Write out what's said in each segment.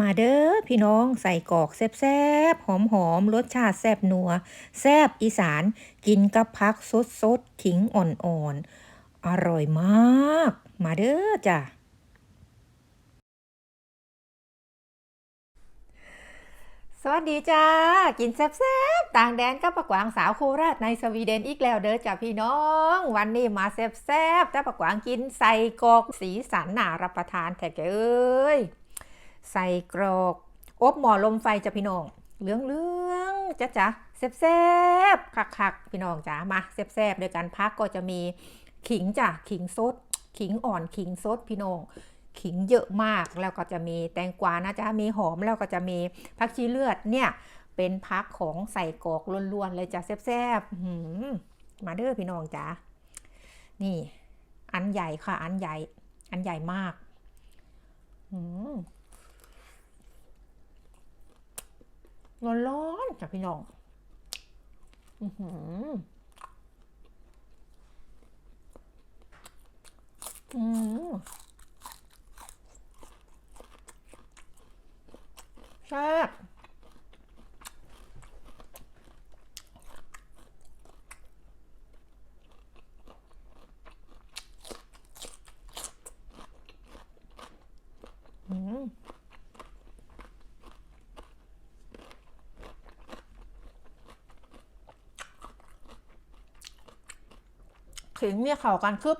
มาเด้อพี่น้องใส่กอกแซ่บๆหอมๆรสชาติแซ่บนัว แซ่บอีสานกินกับพักสดๆขิงอ่อนๆ อร่อยมาก มาเด้อจ้ะสวัสดีจ้า กินแซ่บๆ ต่างแดนกับปะกวางสาวโคราชในสวีเดนอีกแล้วเด้อจ้ะพี่น้อง วันนี้มาแซ่บๆจ้าปะกวางกินใส่กอกสีสันน่ารับประทานแท้แกเอ้ย ใส่กรอกอบหมอลมไฟจ้ะพี่น้องเหลืองเลืองจ้ะจ้ะแซ่บๆคักๆพี่น้องจ้ามาแซ่บๆโดยการพักก็จะมีขิงจ้ะขิงสดขิงอ่อนขิงสดพี่น้องขิงเยอะมากแล้วก็จะมีแตงกวานะจ๊ะมีหอมแล้วก็จะมีผักชีเลือดเนี่ย เป็นพักของใส่กรอกล้วนๆเลยจ้ะแซ่บๆมาเด้อพี่น้องจ้านี่ อันใหญ่ค่ะ อันใหญ่ อันใหญ่มากหืม ร้อนๆจ้ะพี่น้อง อือหือมแซ่บอืม ขิงเนี่ยเขากันคึบ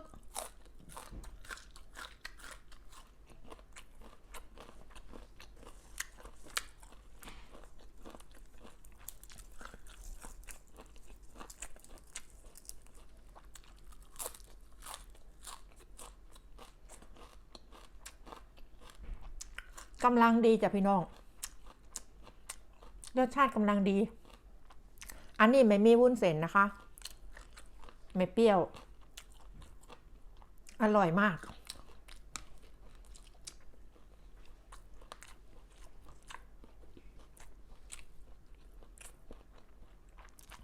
กำลังดีจ้ะพี่น้องรสชาติกำลังดี อันนี้ไม่มีวุ้นเส้นนะคะ ไม่เปรี้ยว อร่อยมาก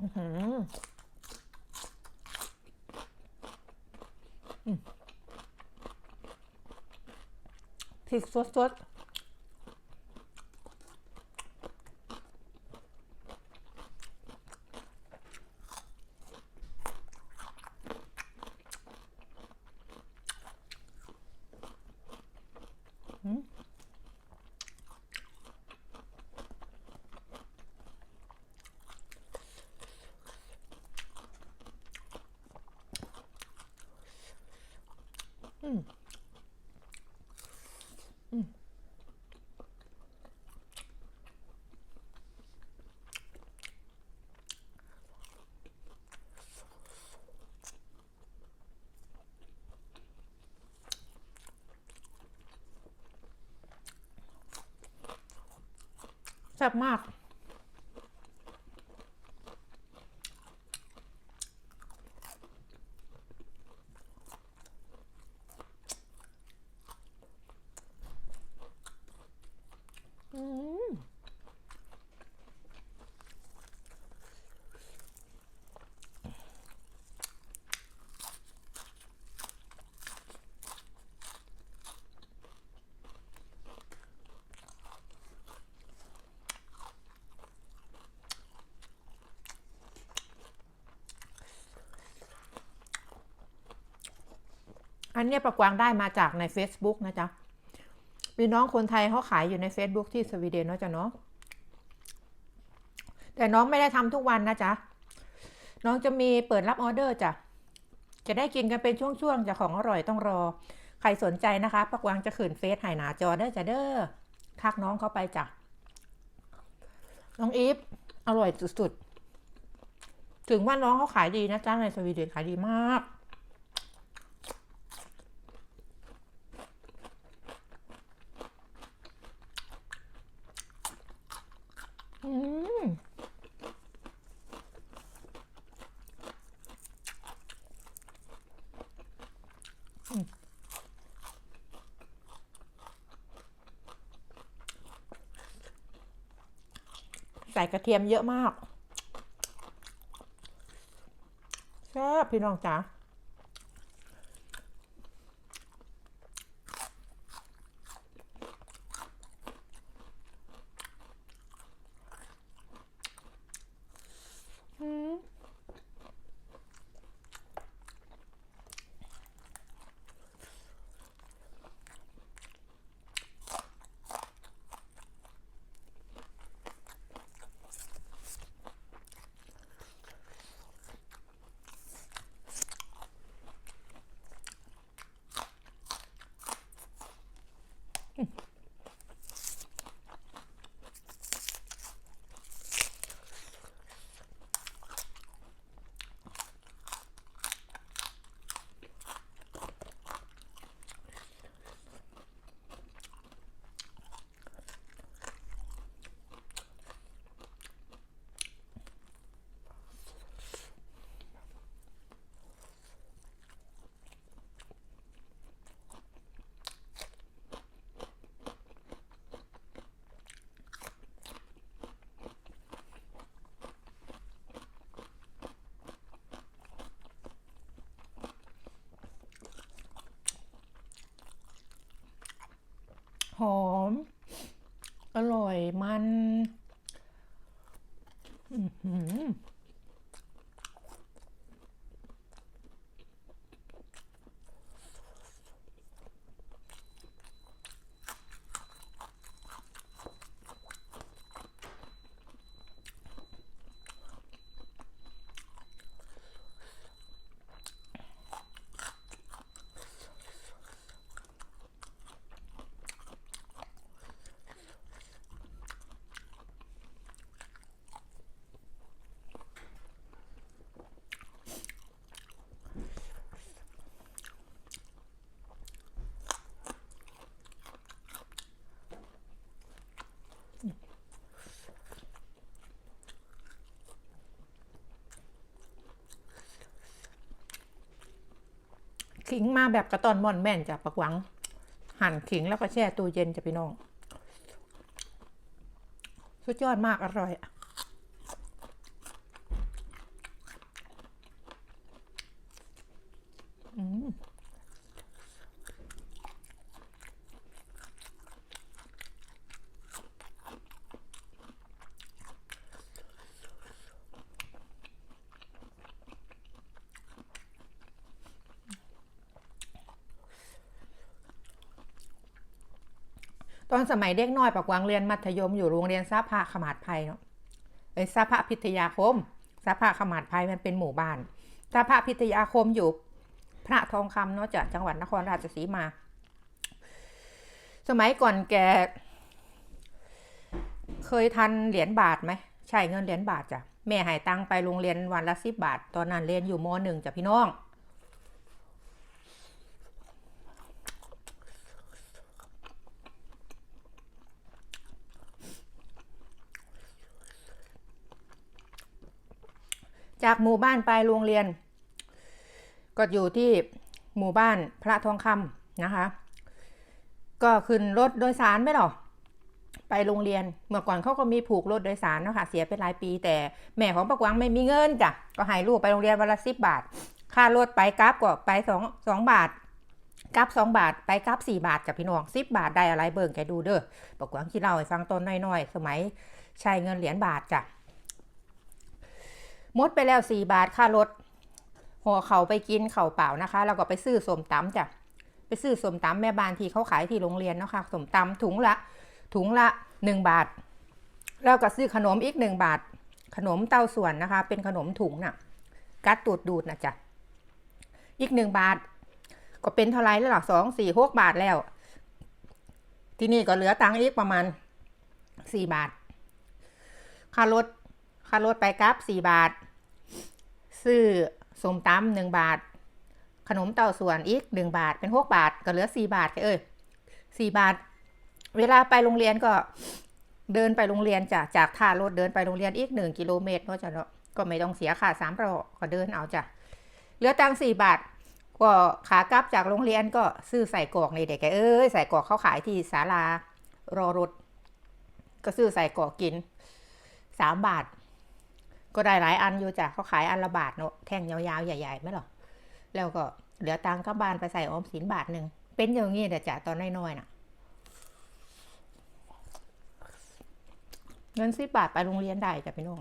อืมพริกสดๆ แซ่บมาก อืมอั นเนี้ประกวางได้มาจากใน Facebook นะจ๊ะพี่น้องคนไทยเขาขายอยู่ใน Facebook ที่สวีเดนเนาะจ๊ะเนาะแต่น้องไม่ได้ทำทุกวันนะจ๊ะน้องจะมีเปิดรับออเดอร์จ้ะจะได้กินกันเป็นช่วงๆจะของอร่อยต้องรอ ใครสนใจนะคะปักวางจะขืนเฟซหายหนาจอเด้อจ้ะเด้อทักน้องเข้าไปจ้ะ น้องอีฟอร่อยสุดๆ ถึงว่าน้องเขาขายดีนะจ๊ะในสวีเดนขายดีมาก อืมใส่กระเทียมเยอะมากแซ่บพี่น้องจ๋า หอม อร่อย มัน ขิงมาแบบกระตอนม่อนแม่นจากปักหวัง หั่นขิงแล้วก็แช่ตู้เย็นจะพี่น้อง สุดยอดมากอร่อยอะอืม ตอนสมัยเด็กน้อยปักวังเรียนมัธยมอยู่โรงเรียนซาพระขมาดไพเนาะเอ้ยซาพระพิทยาคมซาพระขมาดไพมันเป็นหมู่บ้านซาพระพิทยาคมอยู่ พระทองคำเนาะจากจังหวัดนครราชสีมา สมัยก่อนแก เคยทันเหรียญบาทไหมใช่เงินเหรียญบาทจ้ะแม่หายตังค์ไปโรงเรียนวันละสิบบาท ตอนนั้นเรียนอยู่มหนึ่งจ้ะพี่น้อง จากหมู่บ้านไปโรงเรียน ก็อยู่ที่หมู่บ้านพระทองคำนะคะ ก็ขึ้นรถโดยสารไม่หรอไปโรงเรียนเมื่อก่อนเขาก็มีผูกรถโดยสารเนาะค่ะเสียไปหลายปี แต่แม่ของปักวังไม่มีเงินจ้ะก็ให้ลูกไปโรงเรียนวันละสิบบาท ค่ารถไปกราฟก็ไปสองสองบาทกราฟสองบาทไปกราฟสี่บาทจ้ะพี่น้องสิบบาทได้อะไรเบิ่งแกดูเด้อปักวังที่เล่าให้ฟังตอนน้อยๆ สมัยใช้เงินเหรียญบาทจ้ะ มดไปแล้วสี่บาทค่ารถห่อเขาไปกินเข่าเปล่านะคะ แล้วก็ไปซื้อสมตำจ้ะไปซื้อสมตำแม่บ้านที่เขาขายที่โรงเรียนเนาะค่ะสมตำถุงละถุงละหนึ่งบาท แล้วก็ซื้อขนมอีกหนึ่งบาท ขนมเต้าส่วนนะคะ เป็นขนมถุงน่ะกัดตูดดูดนะจ๊ะอีกหนึ่งบาท ก็เป็นเท่าไรแล้วหรอสองสี่หกบาทแล้ว ที่นี่ก็เหลือตังค์อีกประมาณสี่บาทค่ารถ ค่ารถไปกลับสี่บาท ซื้อสมตำหนึ่งบาท ขนมเต้าส่วนอีกหนึ่งบาทเป็นหกบาท ก็เหลือสี่บาทแค่เอ้ยสี่บาท เวลาไปโรงเรียนก็เดินไปโรงเรียนจากจากท่ารถเดินไปโรงเรียนอีกหนึ่งกิโลเมตรเนาะจ้ะเนาะก็ไม่ต้องเสียค่าสามรอก็เดินเอาจ้ะเหลือตังสี่บาท ก็ขากลับจากโรงเรียนก็ซื้อใส่กรอกในเด็กแกเอ้ยใส่กรอกเขาขายที่ศาลารอรถ ก็ซื้อใส่กรอกกินสามบาท ก็ได้หลายอันอยู่จ้ะเขาขายอันละบาทเนาะแท่งยาวๆใหญ่ๆไหมหรอแล้วก็เหลือตังค์ก็บานไปใส่ออมสินบาทหนึ่งเป็นอย่างงี้เดี๋ยวจ้ะตอนน้อยๆน่ะเงินสิบบาทไปโรงเรียนได้จ้ะพี่น้อง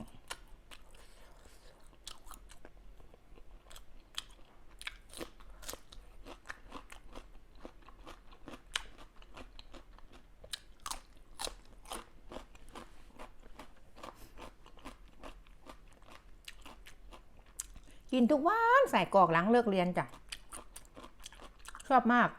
กินทุกวันใส่กรอกหลังเลิกเรียนจ้ะ ชอบมาก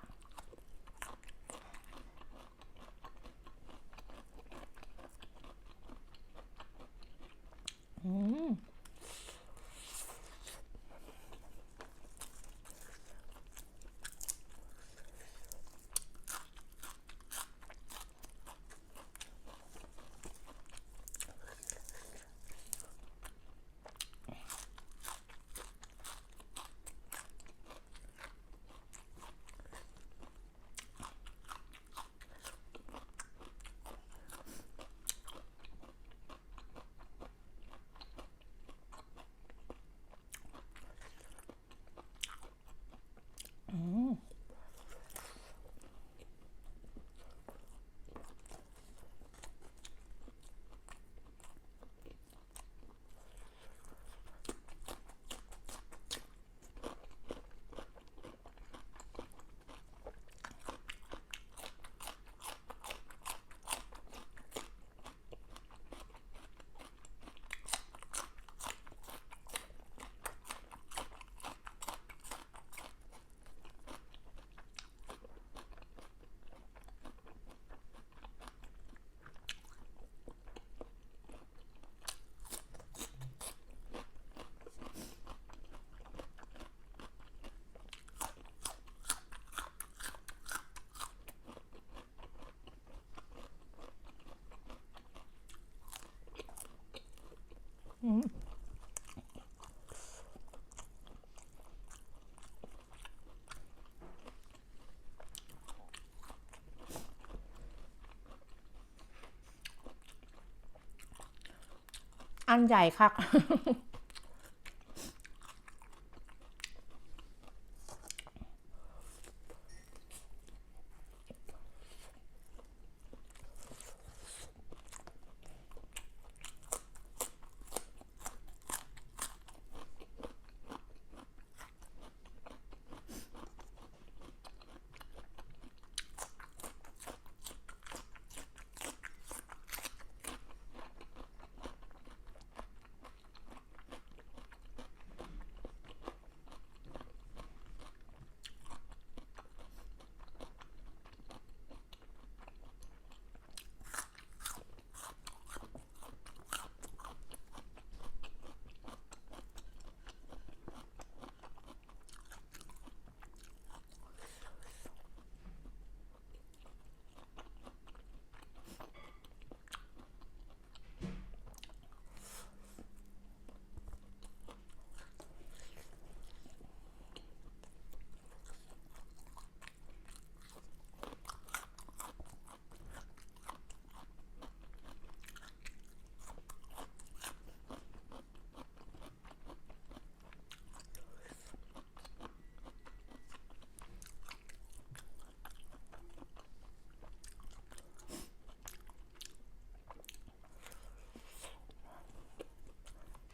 อันใหญ่คัก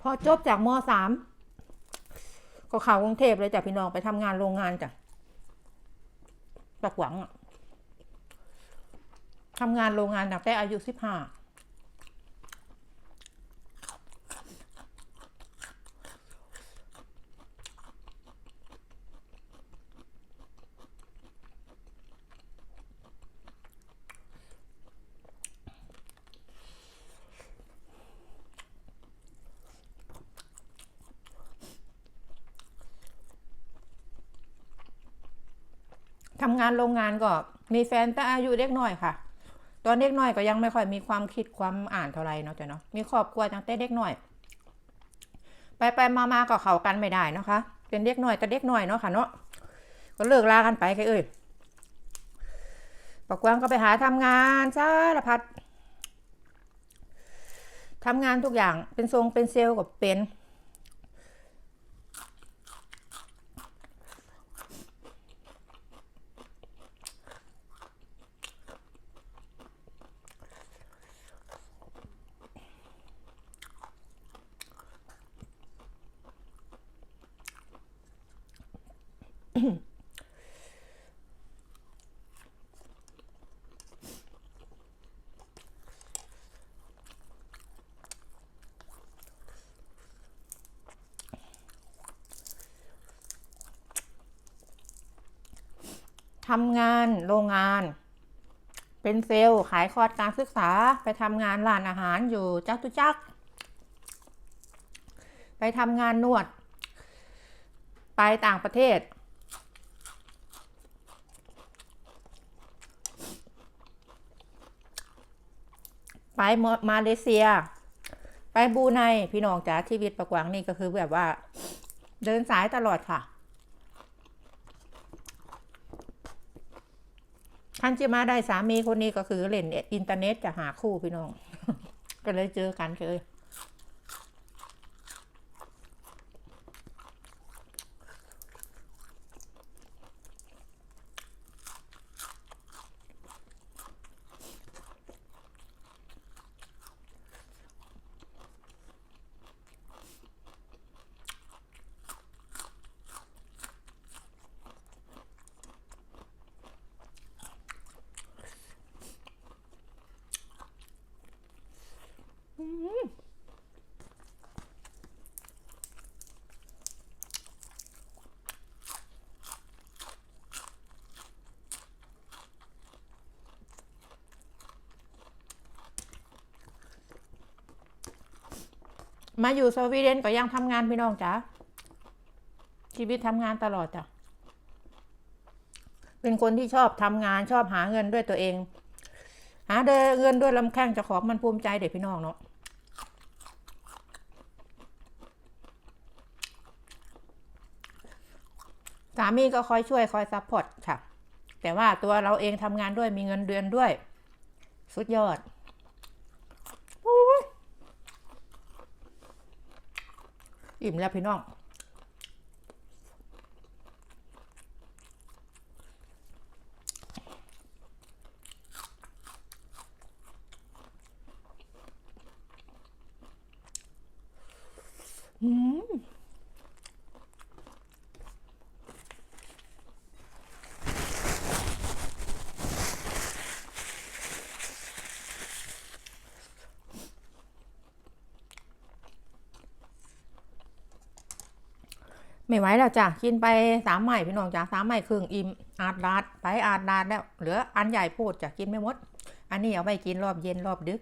อจบจากมสามก็ข่าวกรุงเทพเลยจ้ะพี่น้องไปทำงานโรงงานจ้ะปากหวังอะทำงานโรงงานตั้งแต่อายุสิบห้า ทำงานโรงงานก็มีแฟนแต่อายุเด็กน้อยค่ะ ตอนเด็กน้อยก็ยังไม่ค่อยมีความคิดความอ่านเท่าไหร่เนาะจ้ะเนาะมีครอบครัวตั้งแต่เด็กน้อย ไปไปมามาก็เข้ากันไม่ได้นะคะ เป็นเด็กน้อยแต่เด็กน้อยเนาะค่ะเนาะก็เลิกลากันไปแค่เอ้ยปากวางก็ไปหาทำงานสารพัดทำงานทุกอย่างเป็นทรงเป็นเซลล์กับเป็น ทำงานโรงงาน เป็นเซลล์ขายคอร์สการศึกษาไปทำงานร้านอาหารอยู่จัตุจักรไปทำงานนวด ไปต่างประเทศ ไปมาเลเซีย ไปบูไนพี่น้องจ๋าชีวิตประกวางนี่ก็คือแบบว่า เดินสายตลอดค่ะ ท่านจะมาได้สามีคนนี้ก็คือเล่นอินเทอร์เน็ตจะหาคู่พี่น้อง ก็เลยเจอกันเลย มาอยู่สวีเดนก็ยังทำงานพี่น้องจ้ะชีวิตทำงานตลอดจ้ะเป็นคนที่ชอบทำงานชอบหาเงินด้วยตัวเอง หาเดินเงินด้วยลำแข้งจะขอมันภูมิใจเด็กพี่น้องเนาะสามีก็คอยช่วยคอยซัพพอร์ตค่ะ แต่ว่าตัวเราเองทำงานด้วยมีเงินเดือนด้วย สุดยอด อิ่มแล้วพี่น้อง อืม ไม่ไหวแล้วจ้ะกินไปสามใหม่พี่น้องจ้ะสามใหม่ครึ่งอิ่มอาดดาดไปอาดดาดแล้วเหลืออันใหญ่โพดจ้ะกินไม่หมด อันนี้เอาไปกินรอบเย็นรอบดึก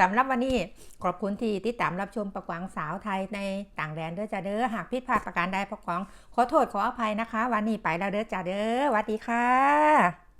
สำหรับวันนี้ขอบคุณที่ติดตามรับชมประกวางสาวไทยในต่างแดนเด้อจ้าเด้อหากผิดพลาดประการใดประกวางขอโทษขออภัยนะคะ วันนี้ไปแล้วเด้อจ้าเด้อสวัสดีค่ะ